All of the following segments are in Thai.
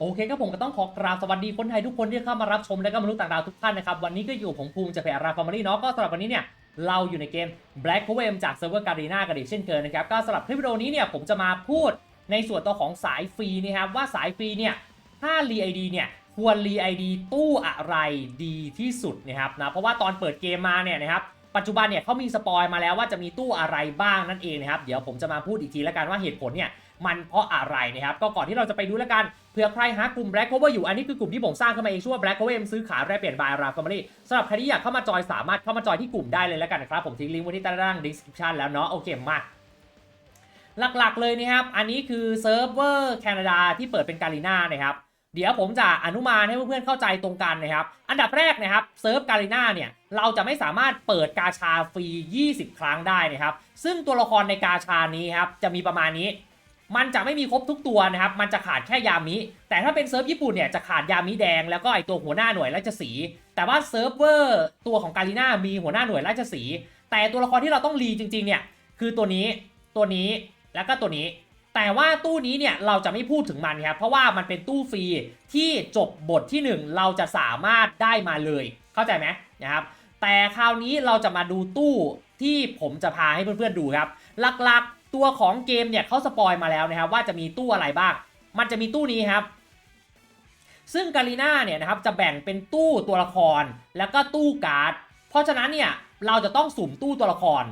โอเคครับผมก็ต้องขอกราบสวัสดีคนไทยทุกคนที่เข้ามารับชมและก็มนุษย์ต่างดาวทุกท่านนะครับ วันนี้ก็อยู่ผมภูมิจากเพจราฟาร์มารีเนาะก็สำหรับวันนี้เนี่ยเราอยู่ในเกม Black p o e m จากเซิร์ฟเวอร์การีนากันอีกเช่นเคยนะครับก็สำหรับคลิปวิดีโอนี้เนี่ยผมจะมาพูดในส่วนตัวของสายฟรีนะครับว่าสายฟรีเนี่ยถ้ารีไอดีเนี่ยควรรีไอดีตู้อะไรดีที่สุดนะครับนะเพราะว่าตอนเปิดเกมมาเนี่ยนะครับปัจจุบันเนี่ยเขามีสปอยมาแล้วว่าจะมีตู้อะไรบ้างนั่นเองนะครับเดี๋ยวผมจะมาพูดอีกทีแล้วกันว่าเหตุผลเนี่ย มันเพราะอะไรนะครับ ก็ก่อนที่เราจะไปดูแล้วกันเผื่อใครหากลุ่ม Black Cover อยู่ อันนี้คือกลุ่มที่ผมสร้างขึ้นมาเองชื่อว่า Black Cover ซื้อขายแลกเปลี่ยน by Ra Family สำหรับใครที่อยากเข้ามาจอยสามารถเข้ามาจอยที่กลุ่มได้เลยแล้วกันนะครับผมทิ้งลิงก์ไว้ที่ใต้ล่าง description แล้วเนาะโอเคมาหลักๆเลยนะครับ อันนี้คือเซิร์ฟเวอร์แคนาดาที่เปิดเป็นการีนานะครับ เดี๋ยวผมจะอนุมานให้เพื่อนๆเข้าใจตรงกันนะครับ อันดับแรกนะครับเซิร์ฟการีนาเนี่ยเราจะไม่สามารถเปิดกาชาฟรี 20 ครั้งได้นะครับ ซึ่งตัวละครในกาชานี้ครับจะมีประมาณนี้ มันจะไม่มีครบทุกตัวนะครับ มันจะขาดแค่ยามิ แต่ถ้าเป็นเซิร์ฟญี่ปุ่นเนี่ยจะขาดยามิแดงแล้วก็ไอตัวหัวหน้าหน่วยราชสี แต่ว่าเซิร์ฟเวอร์ตัวของการีนามีหัวหน้าหน่วยราชสี แต่ตัวละครที่เราต้องรีจริงๆเนี่ยคือตัวนี้ ตัวนี้ แล้วก็ตัวนี้ แต่ว่าตู้นี้เนี่ยเราจะไม่พูดถึงมันครับ เพราะว่ามันเป็นตู้ฟรีที่จบบทที่ 1 เราจะสามารถได้มาเลย เข้าใจไหมนะครับ แต่คราวนี้เราจะมาดูตู้ที่ผมจะพาให้เพื่อนๆดูครับ หลักๆ ตัวของเกมเนี่ยเขาสปอยมาแล้วนะครับว่าจะมีตู้อะไรบ้าง มันจะมีตู้นี้ครับ ซึ่งการีนาเนี่ยนะครับจะแบ่งเป็นตู้ตัวละครแล้วก็ตู้การ์ด เพราะฉะนั้นเนี่ยเราจะต้องสุ่มตู้ตัวละคร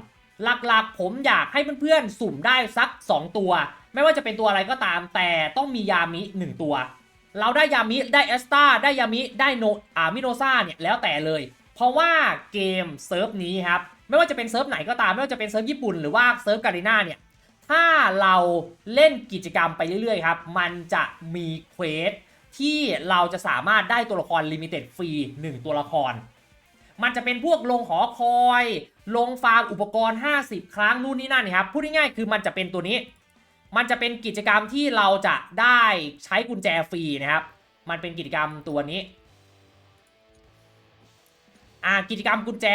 หลักๆผมอยากให้เพื่อนๆสุ่มได้สัก 2 ตัว ไม่ว่าจะเป็นตัวอะไรก็ตามแต่ต้องมียามิ 1 ตัว เราได้ยามิได้เอสตาได้ยามิได้โนอ่ามิโนซาเนี่ยแล้วแต่เลย เพราะว่าเกมเซิร์ฟนี้ครับไม่ว่าจะเป็นเซิร์ฟไหนก็ตามไม่ว่าจะเป็นเซิร์ฟญี่ปุ่นหรือว่าเซิร์ฟการีนาเนี่ย ถ้าเราเล่นกิจกรรมไปเรื่อยๆครับ มันจะมีเควสที่เราจะสามารถได้ตัวละครลิมิเต็ดฟรี1 ตัวละคร มันจะเป็นพวกลงหอคอย ลงฟาร์มอุปกรณ์ 50 ครั้งนู่นนี่นั่นครับพูดง่ายๆคือมันจะเป็นตัวนี้ มันจะเป็นกิจกรรมที่เราจะได้ใช้กุญแจฟรีนะครับ มันเป็นกิจกรรมตัวนี้อ่ากิจกรรมกุญแจ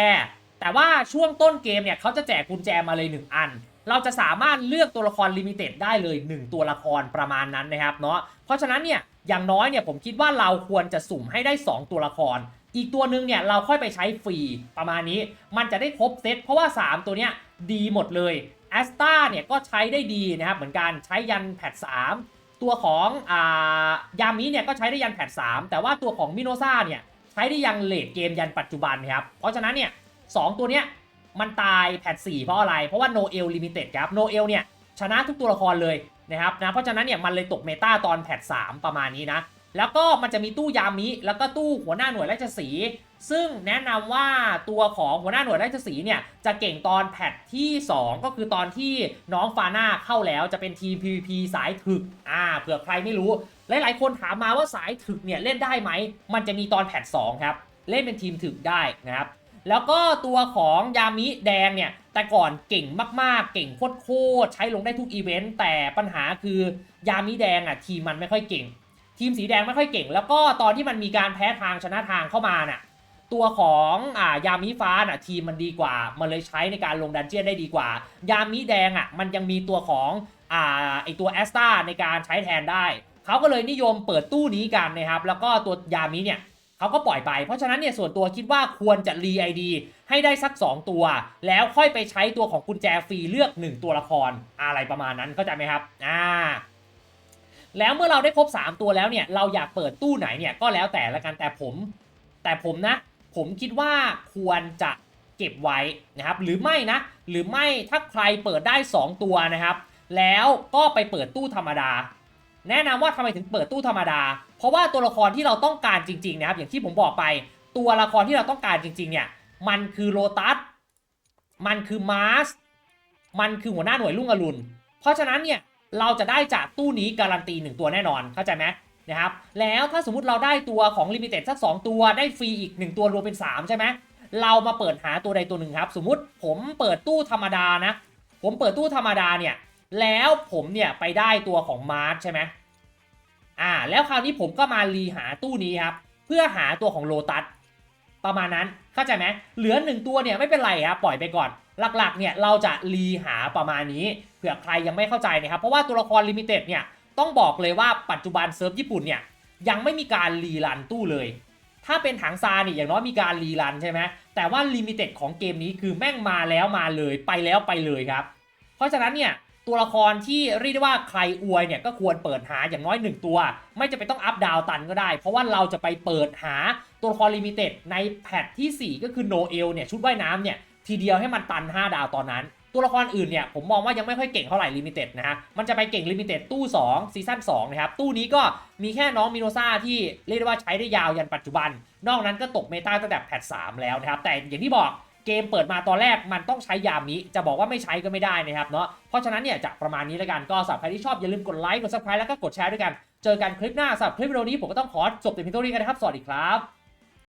แต่ว่าช่วงต้นเกมเนี่ยเขาจะแจกกุญแจมาเลย 1 อัน เราจะสามารถเลือกตัวละครลิมิเต็ดได้เลย 1 ตัวละครประมาณนั้นนะครับเนาะเพราะฉะนั้นเนี่ยอย่างน้อยเนี่ยผมคิดว่าเราควรจะสุ่มให้ได้ 2 ตัวละคร อีกตัวหนึ่งเนี่ยเราค่อยไปใช้ฟรีประมาณนี้ มันจะได้ครบเซตเพราะว่า 3 ตัวเนี้ยดีหมดเลยแอสตาเนี่ยก็ใช้ได้ดีนะครับเหมือนกันใช้ยันแพท3ตัวของอายามิเนี่ยก็ใช้ได้ยันแพท3แต่ว่าตัวของมิโนซาเนี่ยใช้ได้ยังเลดเกมยันปัจจุบันครับเพราะฉะนั้นเนี่ยสองตัวเนี้ย มันตายแพท4เพราะอะไร เพราะว่าโนเอลลิมิเต็ดครับโนเอลเนี่ยชนะทุกตัวละครเลยนะครับนะเพราะฉะนั้นเนี่ยมันเลยตกเมตาตอนแพท3ประมาณนี้นะ แล้วก็มันจะมีตู้ยามิ แล้วก็ตู้หัวหน้าหน่วยราชสี ซึ่งแนะนำว่าตัวของหัวหน้าหน่วยราชสีเนี่ยจะเก่งตอนแพทที่ 2 ก็คือตอนที่น้องฟาน่าเข้าแล้วจะเป็นทีม PVP สายถึกอ่าเผื่อใครไม่รู้ หลายๆ คนถามมาว่าสายถึกเนี่ยเล่นได้ไหม มันจะมีตอนแพท2ครับเล่นเป็นทีมถึกได้นะครับ แล้วก็ตัวของยามิแดงเนี่ย แต่ก่อนเก่งมากๆ เก่งโคตรๆใช้ลงได้ทุกอีเวนต์แต่ปัญหาคือยามิแดงอะทีมมันไม่ค่อยเก่ง ทีมสีแดงไม่ค่อยเก่ง แล้วก็ตอนที่มันมีการแพ้ทางชนะทางเข้ามาน่ะตัวของอ่ายามิฟ้าน่ะทีมมันดีกว่า มันเลยใช้ในการลงดันเจียนได้ดีกว่า ยามิแดงอะมันยังมีตัวของอ่าไอตัวแอสตาในการใช้แทนได้ เขาก็เลยนิยมเปิดตู้นี้กันนะครับแล้วก็ตัวยามิเนี่ย เขาก็ปล่อยไป เพราะฉะนั้นเนี่ยส่วนตัวคิดว่าควรจะรีไอดีให้ได้สัก 2 ตัว แล้วค่อยไปใช้ตัวของกุญแจฟรีเลือก 1 ตัวละครอะไรประมาณนั้นเข้าใจไหมครับอ่าแล้วเมื่อเราได้ครบ 3 ตัวแล้วเนี่ยเราอยากเปิดตู้ไหนเนี่ยก็แล้วแต่ละกันแต่ผม แต่ผมนะ ผมคิดว่าควรจะเก็บไว้นะครับหรือไม่นะ หรือไม่ถ้าใครเปิดได้ 2 ตัวนะครับ แล้วก็ไปเปิดตู้ธรรมดา แนะนำว่าทำไมถึงเปิดตู้ธรรมดา เพราะว่าตัวละครที่เราต้องการจริงๆนะครับ อย่างที่ผมบอกไป ตัวละครที่เราต้องการจริงๆเนี่ย มันคือโลตัส มันคือมาร์ส มันคือหัวหน้าหน่วยลุ่งอรุณ เพราะฉะนั้นเนี่ยเราจะได้จากตู้นี้การันตี 1 ตัวแน่นอน เข้าใจไหมนะครับ แล้วถ้าสมมติเราได้ตัวของลิมิเต็ดสัก 2 ตัว ได้ฟรีอีก 1 ตัวรวมเป็น 3 ใช่ไหม เรามาเปิดหาตัวใดตัวหนึ่งครับ สมมุติผมเปิดตู้ธรรมดานะ ผมเปิดตู้ธรรมดาเนี่ย แล้วผมเนี่ยไปได้ตัวของมาร์ชใช่ไหมอ่า แล้วคราวนี้ผมก็มารีหาตู้นี้ครับ เพื่อหาตัวของโลตัสประมาณนั้นเข้าใจไหมเหลือหนึ่งตัวเนี่ยไม่เป็นไรครับปล่อยไปก่อน หลักๆเนี่ยเราจะรีหาประมาณนี้เผื่อใครยังไม่เข้าใจนะครับ เพราะว่าตัวละครลิมิเต็ดเนี่ยต้องบอกเลยว่าปัจจุบันเซิร์ฟญี่ปุ่นเนี่ยยังไม่มีการรีรันตู้เลย ถ้าเป็นถังซาเนี่ยอย่างน้อยมีการรีรันใช่ไหมแต่ว่าลิมิเต็ดของเกมนี้คือแม่งมาแล้วมาเลยไปแล้วไปเลยครับ เพราะฉะนั้นเนี่ย ตัวละครที่เรียกได้ว่าใครอวยเนี่ยก็ควรเปิดหาอย่างน้อย 1 ตัว ไม่จะเป็นต้องอัพดาวตันก็ได้ เพราะว่าเราจะไปเปิดหาตัวละครลิมิเต็ดในแพทที่ 4 ก็คือโนเอลเนี่ยชุดว่ายน้ำเนี่ยทีเดียวให้มันตัน 5 ดาวตอนนั้น ตัวละครอื่นเนี่ยผมมองว่ายังไม่ค่อยเก่งเท่าไหร่ลิมิเต็ดนะฮะมันจะไปเก่งลิมิเต็ดตู้2ซีซั่น2นะครับตู้นี้ก็มีแค่น้องมิโนซาที่เรียกได้ว่าใช้ได้ยาวยันปัจจุบัน นอกนั้นก็ตกเมตาตั้งแต่แพท3แล้วนะครับแต่อย่างที่บอก เกมเปิดมาตอนแรกมันต้องใช้ยามิ จะบอกว่าไม่ใช้ก็ไม่ได้นะครับเนาะเพราะฉะนั้นเนี่ยจะประมาณนี้แล้วกันก็สำหรับใครที่ชอบอย่าลืมกดไลค์กดซับสไครต์แล้วก็กดแชร์ด้วยกัน เจอกันคลิปหน้าสำหรับคลิปวิดีโอนี้ผมก็ต้องขอจบแต่เพียงเท่านี้กันนะครับสวัสดีครับ